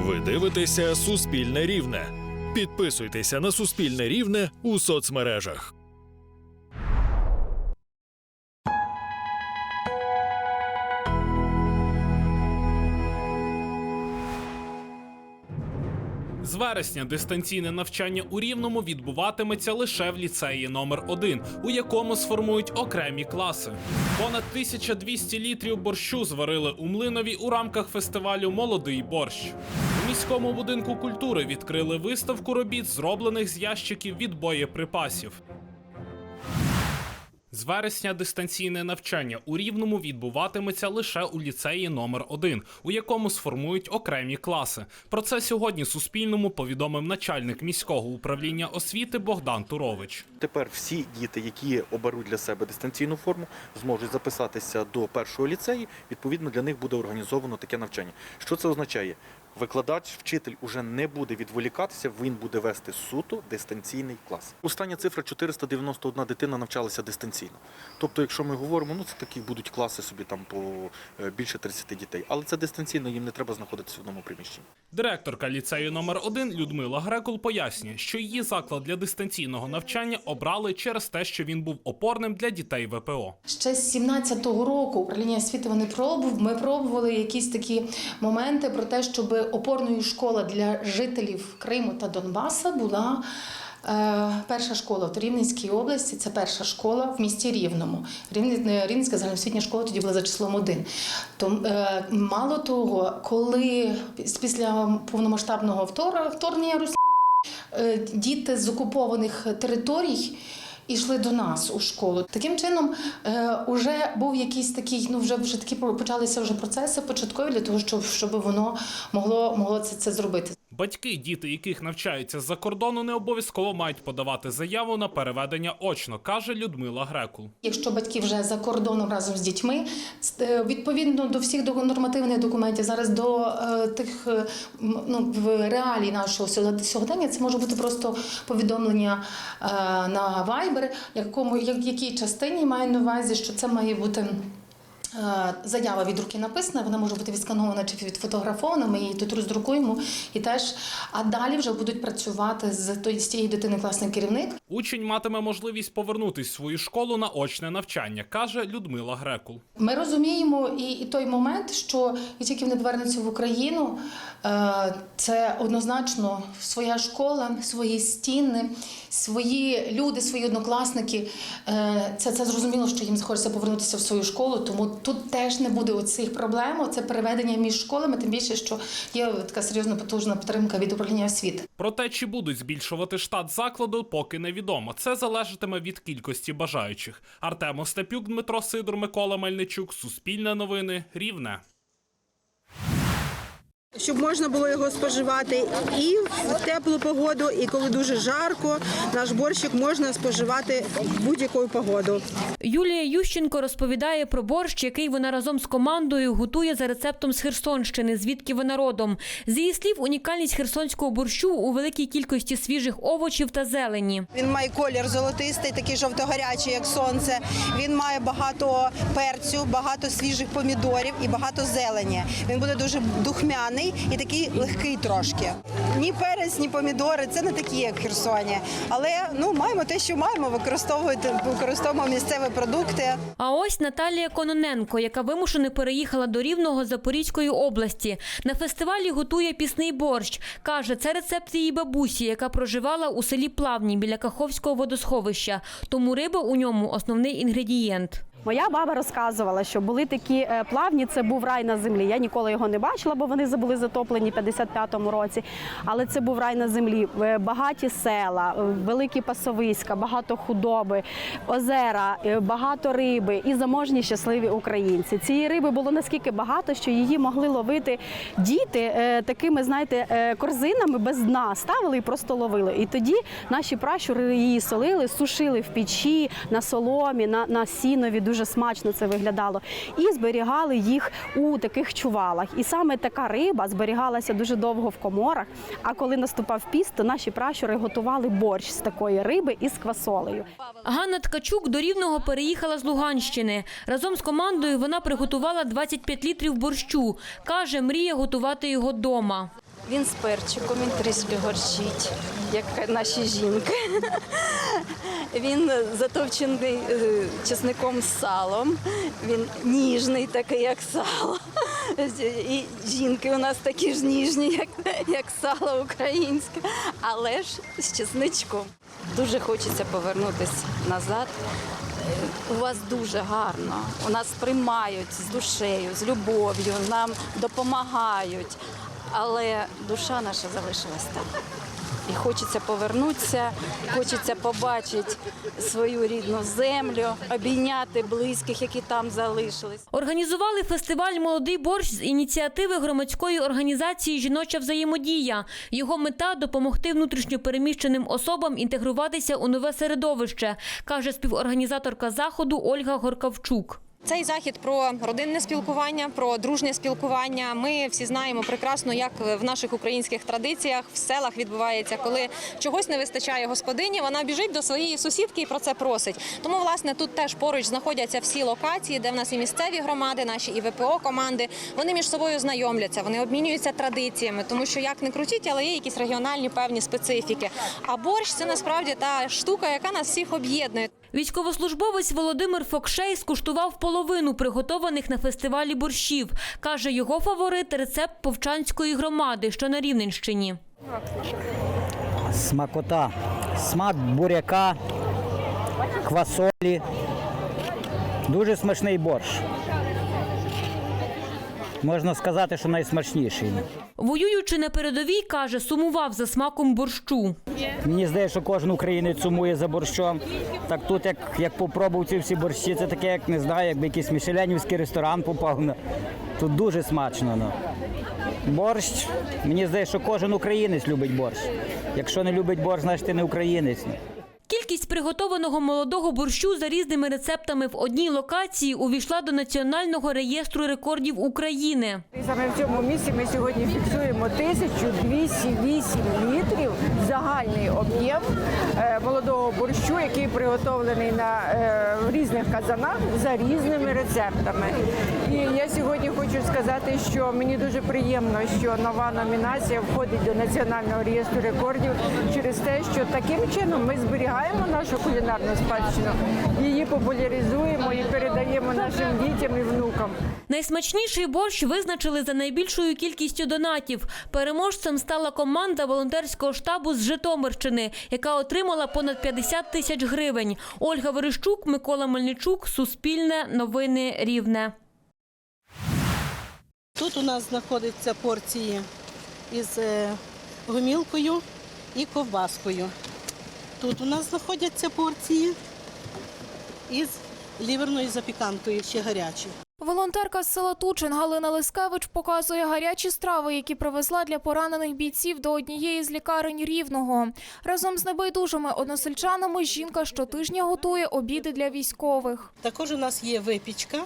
Ви дивитеся Суспільне Рівне. Підписуйтеся на Суспільне Рівне у соцмережах. З вересня дистанційне навчання у Рівному відбуватиметься лише в ліцеї номер 1 у якому сформують окремі класи. Понад 1200 літрів борщу зварили у Млинові у рамках фестивалю Молодий борщ. Міському будинку культури відкрили виставку робіт, зроблених з ящиків від боєприпасів. З вересня дистанційне навчання у Рівному відбуватиметься лише у ліцеї номер 1 у якому сформують окремі класи. Про це сьогодні Суспільному повідомив начальник міського управління освіти Богдан Турович. Тепер всі діти, які оберуть для себе дистанційну форму, зможуть записатися до першого ліцею. Відповідно, для них буде організовано таке навчання. Що це означає? Викладач, вчитель уже не буде відволікатися, він буде вести суто дистанційний клас. Остання цифра 491 дитина навчалася дистанційно. Тобто, якщо ми говоримо, ну це такі будуть класи собі там по е, більше 30 дітей. Але це дистанційно, їм не треба знаходитися в одному приміщенні. Директорка ліцею номер 1 Людмила Грекул пояснює, що її заклад для дистанційного навчання обрали через те, що він був опорним для дітей ВПО. Ще з 17-го року управління освіти вони пробували. Ми пробували якісь такі моменти про те, щоб опорною школа для жителів Криму та Донбаса була. е, Перша школа в Рівненській області це перша школа в місті Рівному. Рівне- Рівненська загальноосвітня школа тоді була за числом один. То е, мало того, коли після повномасштабного втор- вторгнення Росії е, діти з окупованих територій йшли до нас у школу. Таким чином, е, уже був якийсь такий, ну вже вже такі почалися вже процеси початкові для того, щоб, щоб воно могло, могло це, це зробити. Батьки, діти, яких навчаються з-за кордону, не обов'язково мають подавати заяву на переведення очно, каже Людмила Грекул. Якщо батьки вже за кордоном разом з дітьми, е, відповідно до всіх нормативних документів, зараз до е, тих е, ну, в реалій нашого сьогодення- це може бути просто повідомлення на Viber, якому як, якій частині маю на увазі, що це має бути. Е, Заява від руки написана, вона може бути відсканована чи відфотографована. Ми її тут роздрукуємо і теж. А далі вже будуть працювати з з тієї дитини класний керівник, Учень матиме можливість повернутись в свою школу на очне навчання, каже Людмила Грекул. Ми розуміємо і, і той момент, що і тільки вони повернуться в Україну, е, це однозначно своя школа, свої стіни, свої люди, свої однокласники. Е, Це, це зрозуміло, що їм захочеться повернутися в свою школу, тому тут теж не буде оцих проблем. Це переведення між школами, тим більше, що є така серйозна потужна підтримка від управління освіти. Проте, чи будуть збільшувати штат закладу, поки невідомо. Це залежатиме від кількості бажаючих. Артем Остапюк, Дмитро Сидор, Микола Мельничук, Суспільне новини, Рівне. Щоб можна було його споживати і в теплу погоду, і коли дуже жарко, наш борщик можна споживати в будь-яку погоду. Юлія Ющенко розповідає про борщ, який вона разом з командою готує за рецептом з Херсонщини, звідки вона родом. З її слів, унікальність херсонського борщу у великій кількості свіжих овочів та зелені. Він має колір золотистий, такий жовто-гарячий, як сонце. Він має багато перцю, багато свіжих помідорів і багато зелені. Він буде дуже духмяний і такий легкий трошки. Ні перець, ні помідори це не такі, як в Херсоні. Але ну маємо те, що маємо, використовувати використовуємо місцеві продукти. А ось Наталія Кононенко, яка вимушено переїхала до Рівного Запорізької області. На фестивалі готує пісний борщ. Каже, це рецепт її бабусі, яка проживала у селі Плавні біля Каховського водосховища. Тому риба у ньому основний інгредієнт. Моя баба розказувала, що були такі е, плавні, це був рай на землі. Я ніколи його не бачила, бо вони були затоплені в 55-му році. Але це був рай на землі. Е, Багаті села, е, великі пасовиська, багато худоби, озера, багато риби і заможні щасливі українці. Цієї риби було наскільки багато, що її могли ловити діти такими, знаєте, корзинами без дна ставили і просто ловили. І тоді наші пращури її солили, сушили в печі, на соломі, на, на сінові. Дуже смачно це виглядало. І зберігали їх у таких чувалах. І саме така риба зберігалася дуже довго в коморах. А коли наступав піст, то наші пращури готували борщ з такої риби із квасолею. Ганна Ткачук до Рівного переїхала з Луганщини. Разом з командою вона приготувала 25 літрів борщу. Каже, мріє готувати його дома. Він з перчиком, він трішки горчить, як наші жінки. Він затовчений е, чесником з салом. Він ніжний, такий, як сало. І жінки у нас такі ж ніжні, як, як сало українське, але ж з чесничком. Дуже хочеться повернутися назад. У вас дуже гарно. У нас приймають з душею, з любов'ю, нам допомагають. Але душа наша залишилась там. І хочеться повернутися, хочеться побачити свою рідну землю, обійняти близьких, які там залишились. Організували фестиваль Молодий борщ з ініціативи громадської організації Жіноча взаємодія. Його мета допомогти внутрішньопереміщеним особам інтегруватися у нове середовище, каже співорганізаторка заходу Ольга Горкавчук. Цей захід про родинне спілкування, про дружнє спілкування. Ми всі знаємо прекрасно, як в наших українських традиціях в селах відбувається, коли чогось не вистачає господині, вона біжить до своєї сусідки і про це просить. Тому, власне, тут теж поруч знаходяться всі локації, де в нас і місцеві громади, наші і ВПО команди. Вони між собою знайомляться, вони обмінюються традиціями, тому що як не крутіть, але є якісь регіональні певні специфіки. А борщ це насправді та штука, яка нас всіх об'єднує. Військовослужбовець Володимир Фокшей скуштував половину приготованих на фестивалі борщів. Каже, його фаворит – рецепт Повчанської громади, що на Рівненщині. Смакота. Смак буряка, квасолі. Дуже смачний борщ. Можна сказати, що найсмачніший. Воюючи на передовій, каже, сумував за смаком борщу. Мені здається, що кожен українець сумує за борщом. Так тут, як, як попробував ці всі борщі, це таке, як не знаю, якби якийсь мішеленівський ресторан попав. Ну, Тут дуже смачно. Ну. Борщ, мені здається, що кожен українець любить борщ. Якщо не любить борщ, значить ти не українець. Кількість приготованого молодого борщу за різними рецептами в одній локації увійшла до Національного реєстру рекордів України. Саме в цьому місці ми сьогодні фіксуємо 1208 літрів загальний об'єм е, молодого борщу, який приготовлений на е, різних казанах за різними рецептами. І я сьогодні хочу сказати, що мені дуже приємно, що нова номінація входить до національного реєстру рекордів через те, що таким чином ми зберігаємо нашу кулінарну спадщину, її популяризуємо і передаємо нашим дітям і внукам. Найсмачніший борщ визначили за найбільшою кількістю донатів. Переможцем стала команда волонтерського штабу з Житомирщини, яка отримала понад 50 тисяч гривень. Ольга Верещук, Микола Мельничук, Суспільне, Новини Рівне. Тут у нас знаходяться порції із е, гомілкою і ковбаскою. Тут у нас знаходяться порції із ліверною запіканкою, ще гарячі. Волонтерка з села Тучин Галина Лискевич показує гарячі страви, які привезла для поранених бійців до однієї з лікарень Рівного. Разом з небайдужими односельчанами жінка щотижня готує обіди для військових. Також у нас є випічка,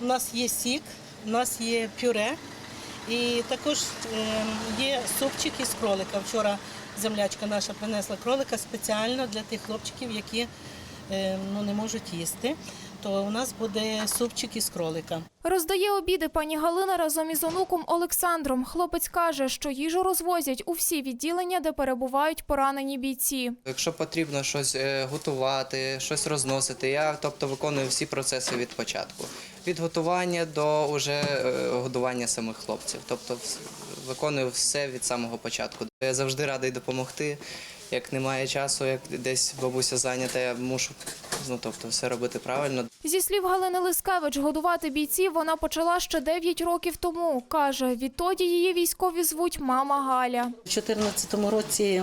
у нас є сік, у нас є пюре і також е, є супчик із кролика. Вчора землячка наша принесла кролика спеціально для тих хлопчиків, які е, ну, не можуть їсти. То у нас буде супчик із кролика. Роздає обіди пані Галина разом із онуком Олександром. Хлопець каже, що їжу розвозять у всі відділення, де перебувають поранені бійці. Якщо потрібно щось е, готувати, щось розносити, я тобто виконую всі процеси від початку. Від готування до уже е, годування самих хлопців. Тобто виконую все від самого початку. Я завжди радий допомогти. Як немає часу, як десь бабуся зайнята, я мушу ну, тобто, все робити правильно. Зі слів Галини Лискевич, годувати бійців вона почала ще 9 років тому. Каже, відтоді її військові звуть мама Галя. У 2014 році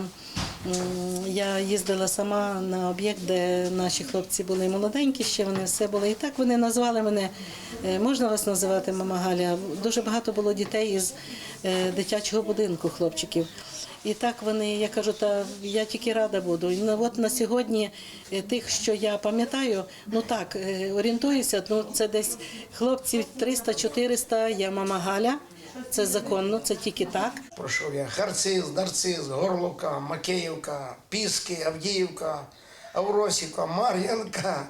я їздила сама на об'єкт, де наші хлопці були молоденькі, ще вони все були. І так вони назвали мене, е, можна вас називати мама Галя. Дуже багато було дітей із е, дитячого будинку, хлопчиків. І так вони, я кажу, та я тільки рада буду. Ну, от на сьогодні е, тих, що я пам'ятаю, ну так, е, орієнтуюся, ну це десь хлопців 300-400, я мама Галя. Це законно, це тільки так. Пройшов я Харциз, Нарциз, Горловка, Макеївка, Піски, Авдіївка, Авросівка, Мар'янка.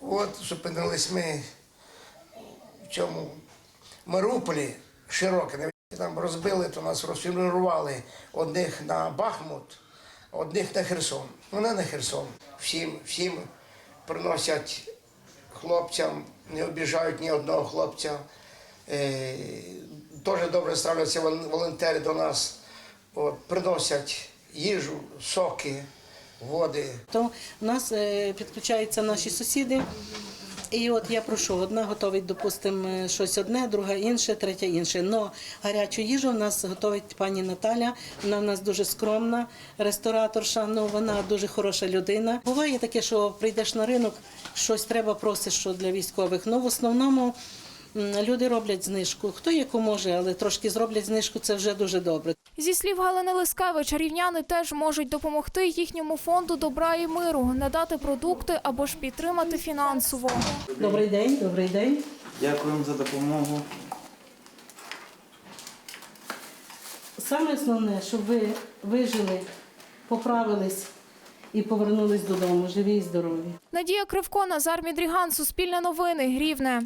От зупинились ми в цьому Маріуполі, широке, там розбили, то нас розформували одних на Бахмут, одних на Херсон. Вони на Херсон. Всім, всім приносять хлопцям, не обіжають ні одного хлопця. Е, Дуже добре ставляться волонтери до нас. От, приносять їжу, соки, води. То в нас е, підключаються наші сусіди. І от я прошу, одна готовить, допустимо, щось одне, друга інше, третя інше. Но гарячу їжу в нас готовить пані Наталя. Вона в нас дуже скромна рестораторша, ну вона дуже хороша людина. Буває таке, що прийдеш на ринок, щось треба просиш що для військових. Ну в основному люди роблять знижку. Хто яку може, але трошки зроблять знижку, це вже дуже добре. Зі слів Галини Лискевич, рівняни теж можуть допомогти їхньому фонду добра і миру, надати продукти або ж підтримати фінансово. Добрий день, добрий день. Дякуємо за допомогу. Саме основне, щоб ви вижили, поправились і повернулись додому, живі і здорові. Надія Кривко, Назар Мідріган, Суспільне новини, Рівне.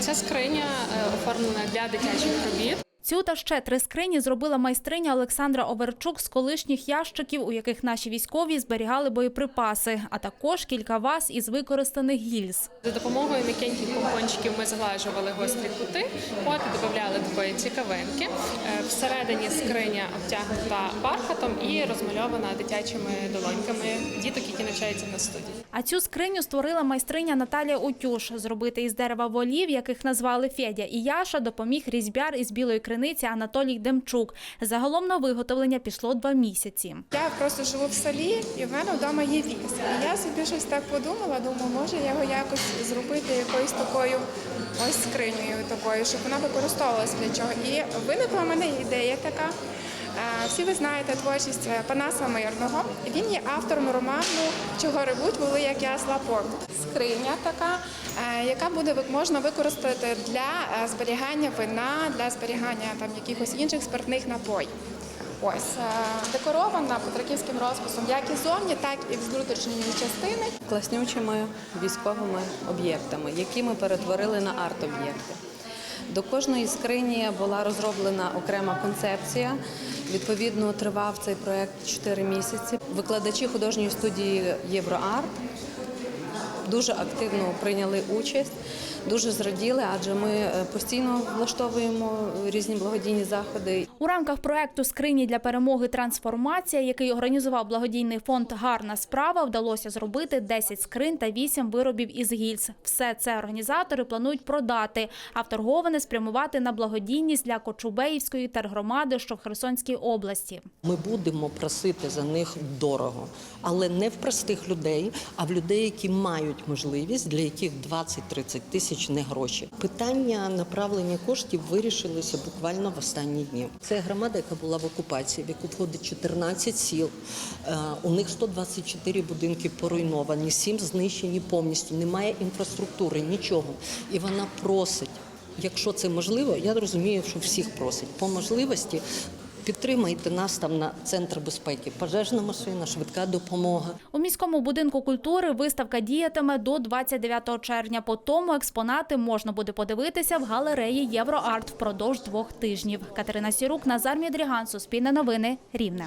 Ця скриня е, оформлена для дитячих робіт. Цю та ще три скрині зробила майстриня Олександра Оверчук з колишніх ящиків, у яких наші військові зберігали боєприпаси, а також кілька ваз із використаних гільз. За допомогою м'якеньких помпончиків ми зглажували гострі кути, от і додавали такої цікавинки. Е, Всередині скриня обтягнута бархатом і розмальована дитячими долоньками діток, які навчаються на студії. А цю скриню створила майстриня Наталія Утюш. Зробити із дерева волів, яких назвали Федя і Яша, допоміг різьбяр із білої криниці Анатолій Демчук. Загалом на виготовлення пішло два місяці. Я просто живу в селі, і в мене вдома є віз. І я собі щось так подумала, думаю, може його якось зробити якоюсь такою ось скринею такою, щоб вона використовувалася для чого. І виникла в мене ідея така. Е, Всі ви знаєте творчість е, Панаса Мирного. Він є автором роману Чого ревуть були як ясла порт. Скриня така, е, яка буде можна використати для е, зберігання вина, для зберігання там якихось інших спиртних напоїв. Ось е, декорована петриківським розписом як і зовні, так і внутрішньої частини. класнючими військовими об'єктами, які ми перетворили на арт-об'єкти. До кожної скрині була розроблена окрема концепція. Відповідно, тривав цей проект 4 місяці. Викладачі художньої студії Євроарт дуже активно прийняли участь, дуже зраділи, адже ми е, постійно влаштовуємо різні благодійні заходи. У рамках проекту Скрині для перемоги трансформація, який організував благодійний фонд Гарна справа, вдалося зробити 10 скринь та 8 виробів із гільз. Все це організатори планують продати, а вторговане спрямувати на благодійність для Кочубеївської тергромади, що в Херсонській області. Ми будемо просити за них дорого, але не в простих людей, а в людей, які мають можливість, для яких 20-30 тисяч не гроші. Питання направлення коштів вирішилися буквально в останні дні. Це громада, яка була в окупації, в яку входить 14 сіл. Е, У них 124 будинки поруйновані, 7 знищені повністю. Немає інфраструктури, нічого. І вона просить. Якщо це можливо, я розумію, що всіх просить по можливості. Підтримайте нас там на центр безпеки, пожежна машина, швидка допомога. У міському будинку культури виставка діятиме до 29 червня. По тому експонати можна буде подивитися в галереї Євроарт впродовж двох тижнів. Катерина Сірук, Назар Мідріган, Суспільне новини, Рівне.